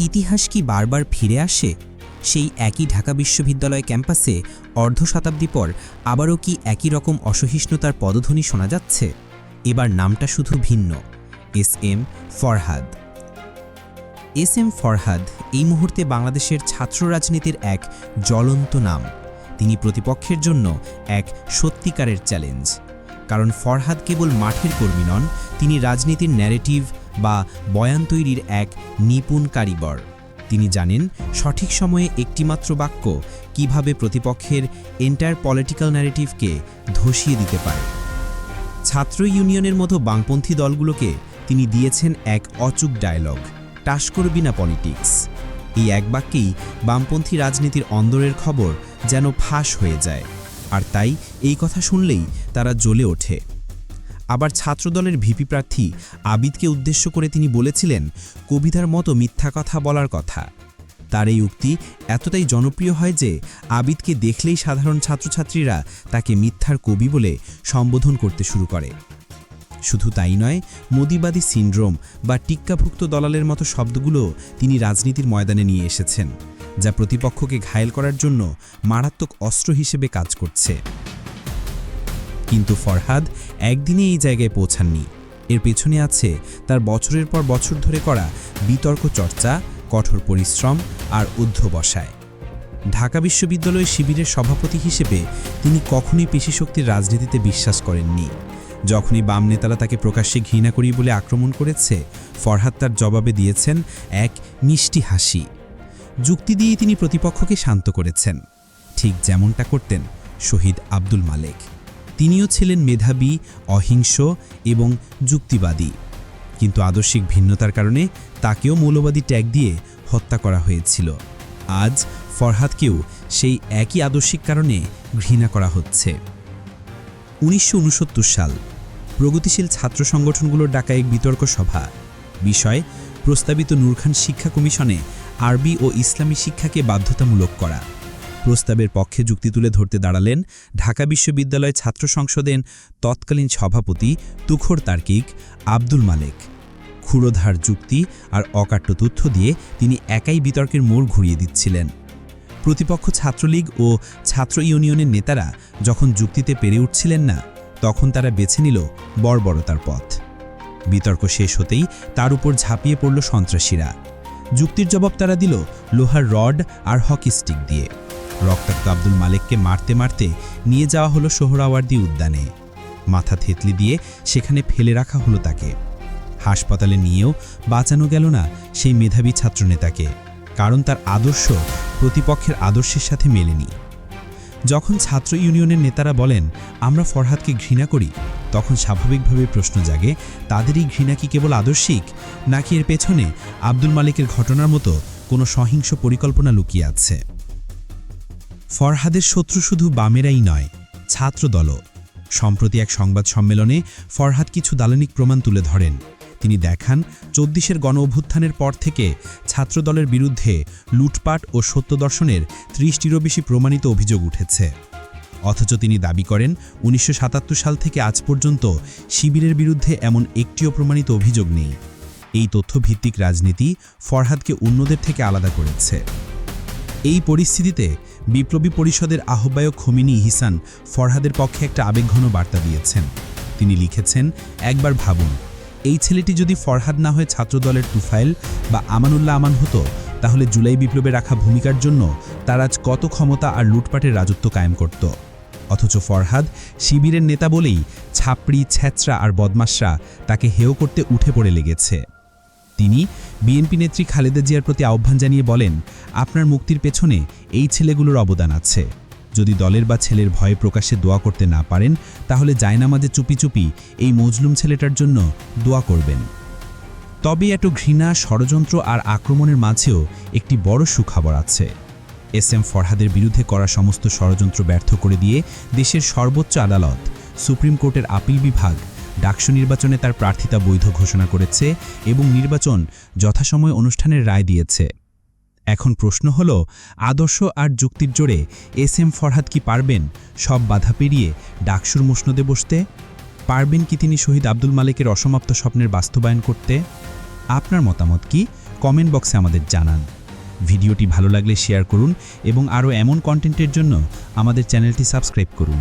ইতিহাস কি বারবার ফিরে আসে? সেই একই ঢাকা বিশ্ববিদ্যালয় ক্যাম্পাসে অর্ধ শতাব্দী পর আবারও কি একই রকম অসহিষ্ণুতার পদধ্বনি শোনা যাচ্ছে? এবার নামটা শুধু ভিন্ন। S M Farhad. S M Farhad এই মুহূর্তে বাংলাদেশের ছাত্র রাজনীতির এক জ্বলন্ত নাম। তিনি প্রতিপক্ষের জন্য এক সত্যিকারের চ্যালেঞ্জ। কারণ ফরহাদ কেবল মাঠের কর্মী নন, তিনি রাজনীতির ন্যারেটিভ বা বয়ান তৈরির এক নিপুণ কারিগর। তিনি জানেন, সঠিক সময়ে একটিমাত্র বাক্য কীভাবে প্রতিপক্ষের এন্টার পলিটিক্যাল ন্যারেটিভকে ধসিয়ে দিতে পারে। ছাত্র ইউনিয়নের মতো বামপন্থী দলগুলোকে তিনি দিয়েছেন এক অচুক ডায়লগ, টাস করবি না পলিটিক্স এই এক বাক্যেই বামপন্থী রাজনীতির অন্দরের খবর যেন ফাঁস হয়ে যায়। আর তাই এই কথা শুনলেই তারা জ্বলে ওঠে। আবার ছাত্রদলের ভিপি প্রার্থী আবিদকে উদ্দেশ্য করে তিনি বলেছিলেন, কবিতার মতো মিথ্যা কথা বলার কথা। তার এই উক্তি এতটাই জনপ্রিয় হয় যে আবিদকে দেখলেই সাধারণ ছাত্রছাত্রীরা তাকে মিথ্যার কবি বলে সম্বোধন করতে শুরু করে। শুধু তাই নয়, মোদিবাদী সিন্ড্রোম বা টিক্কাভুক্ত দলালের মতো শব্দগুলো তিনি রাজনীতির ময়দানে নিয়ে এসেছেন, যা প্রতিপক্ষকে ঘায়েল করার জন্য মারাত্মক অস্ত্র হিসেবে কাজ করছে। কিন্তু ফরহাদ একদিনে এই জায়গায় পৌঁছাননি। এর পেছনে আছে তার বছরের পর বছর ধরে করা বিতর্ক চর্চা, কঠোর পরিশ্রম আর অধ্যবসায় ঢাকা বিশ্ববিদ্যালয় শিবিরের সভাপতি হিসেবে তিনি কখনোই পেশিশক্তির রাজনীতিতে বিশ্বাস করেননি। যখনই বাম নেতারা তাকে প্রকাশ্যে ঘৃণা করি বলে আক্রমণ করেছে, ফরহাদ তার জবাবে দিয়েছেন এক মিষ্টি হাসি। যুক্তি দিয়ে তিনি প্রতিপক্ষকে শান্ত করেছেন। ঠিক যেমনটা করতেন শহীদ আব্দুল মালেক। তিনিও ছিলেন মেধাবী, অহিংস এবং যুক্তিবাদী। কিন্তু আদর্শিক ভিন্নতার কারণে তাকেও মৌলবাদী ট্যাগ দিয়ে হত্যা করা হয়েছিল। আজ ফরহাদকেও সেই একই আদর্শিক কারণে ঘৃণা করা হচ্ছে। উনিশশো উনসত্তর সাল, প্রগতিশীল ছাত্র সংগঠনগুলোর ডাকা এক বিতর্ক সভা। বিষয় প্রস্তাবিত নূরখান শিক্ষা কমিশনে আরবি ও ইসলামী শিক্ষাকে বাধ্যতামূলক করা। প্রস্তাবের পক্ষে যুক্তি তুলে ধরতে দাঁড়ালেন ঢাকা বিশ্ববিদ্যালয় ছাত্র সংসদের তৎকালীন সভাপতি তুখর তার্কিক আব্দুল মালেক। ক্ষুরোধার যুক্তি আর অকাট্য তথ্য দিয়ে তিনি একাই বিতর্কের মোড় ঘুরিয়ে দিচ্ছিলেন। প্রতিপক্ষ ছাত্রলীগ ও ছাত্র ইউনিয়নের নেতারা যখন যুক্তিতে পেরে উঠছিলেন না, তখন তারা বেছে নিল বর্বরতার পথ। বিতর্ক শেষ হতেই তার উপর ঝাঁপিয়ে পড়ল সন্ত্রাসীরা। যুক্তির জবাব তারা দিল লোহার রড আর হকি স্টিক দিয়ে। রক্তাক্ত আব্দুল মালেককে মারতে মারতে নিয়ে যাওয়া হলো সোহরাওয়ার্দী উদ্যানে। মাথা থেতলি দিয়ে সেখানে ফেলে রাখা হলো তাকে। হাসপাতালে নিয়েও বাঁচানো গেল না সেই মেধাবী ছাত্রনেতাকে, কারণ তার আদর্শ প্রতিপক্ষের আদর্শের সাথে মেলেনি। যখন ছাত্র ইউনিয়নের নেতারা বলেন, আমরা ফরহাদকে ঘৃণা করি, তখন স্বাভাবিকভাবে প্রশ্ন জাগে, তাদেরই ঘৃণা কি কেবল আদর্শিক? নাকি এর পেছনে আব্দুল মালিকের ঘটনার মতো কোনো সহিংস পরিকল্পনা লুকিয়ে আছে? ফরহাদের শত্রু শুধু বামেরাই নয়, ছাত্রদলও। সম্প্রতি এক সংবাদ সম্মেলনে ফরহাদ কিছু দালানিক প্রমাণ তুলে ধরেন। তিনি দেখান, চব্বিশের গণ অভ্যুত্থানের পর থেকে ছাত্রদলের বিরুদ্ধে লুটপাট ও সত্যদর্শনের ত্রিশটিরও বেশি প্রমাণিত অভিযোগ উঠেছে। অথচ তিনি দাবি করেন, উনিশশো সাতাত্তর সাল থেকে আজ পর্যন্ত শিবিরের বিরুদ্ধে এমন একটিও প্রমাণিত অভিযোগ নেই। এই তথ্যভিত্তিক রাজনীতি ফরহাদকে অন্যদের থেকে আলাদা করেছে। এই পরিস্থিতিতে বিপ্লবী পরিষদের আহ্বায়ক খমিনী ইহিসান ফরহাদের পক্ষে একটা আবেগঘন বার্তা দিয়েছেন। তিনি লিখেছেন, একবার ভাবুন, এই ছেলেটি যদি ফরহাদ না হয়ে ছাত্রদলের তুফাইল বা আমানুল্লাহ আমান হতো, তাহলে জুলাই বিপ্লবে রাখা ভূমিকার জন্য তার আজ কত ক্ষমতা আর লুটপাটের রাজত্ব কায়েম করত। অথচ ফরহাদ শিবিরের নেতা বলেই ছাপড়ি ছ্যাচরা আর বদমাশরা তাকে হেয় করতে উঠে পড়ে লেগেছে। তিনি বিএনপি নেত্রী খালেদা জিয়ার প্রতি আহ্বান জানিয়ে বলেন, আপনার মুক্তির পেছনে এই ছেলেগুলোর অবদান আছে। যদি দলের বা ছেলের ভয়ে প্রকাশ্যে দোয়া করতে না পারেন, তাহলে জায়নামাজে চুপি চুপি এই মজলুম ছেলেটার জন্য দোয়া করবেন। তবে এত ঘৃণা, ষড়যন্ত্র আর আক্রমণের মাঝেও একটি বড় সুখবর আছে। এস এম ফরহাদের বিরুদ্ধে করা সমস্ত ষড়যন্ত্র ব্যর্থ করে দিয়ে দেশের সর্বোচ্চ আদালত, সুপ্রিম কোর্টের আপিল বিভাগ ডাকসু নির্বাচনে তার প্রার্থিতা বৈধ ঘোষণা করেছে এবং নির্বাচন যথাসময় অনুষ্ঠানের রায় দিয়েছে। এখন প্রশ্ন হল, আদর্শ আর যুক্তির জোরে এস এম ফরহাদ কি পারবেন? সব বাধা পেরিয়ে ডাকসুর মুষ্ণদে বসতে? পারবেন কি তিনি শহীদ আব্দুল মালিকের অসমাপ্ত স্বপ্নের বাস্তবায়ন করতে? আপনার মতামত কি? কমেন্ট বক্সে আমাদের জানান। ভিডিওটি ভালো লাগলে শেয়ার করুন এবং আরও এমন কন্টেন্টের জন্য আমাদের চ্যানেলটি সাবস্ক্রাইব করুন।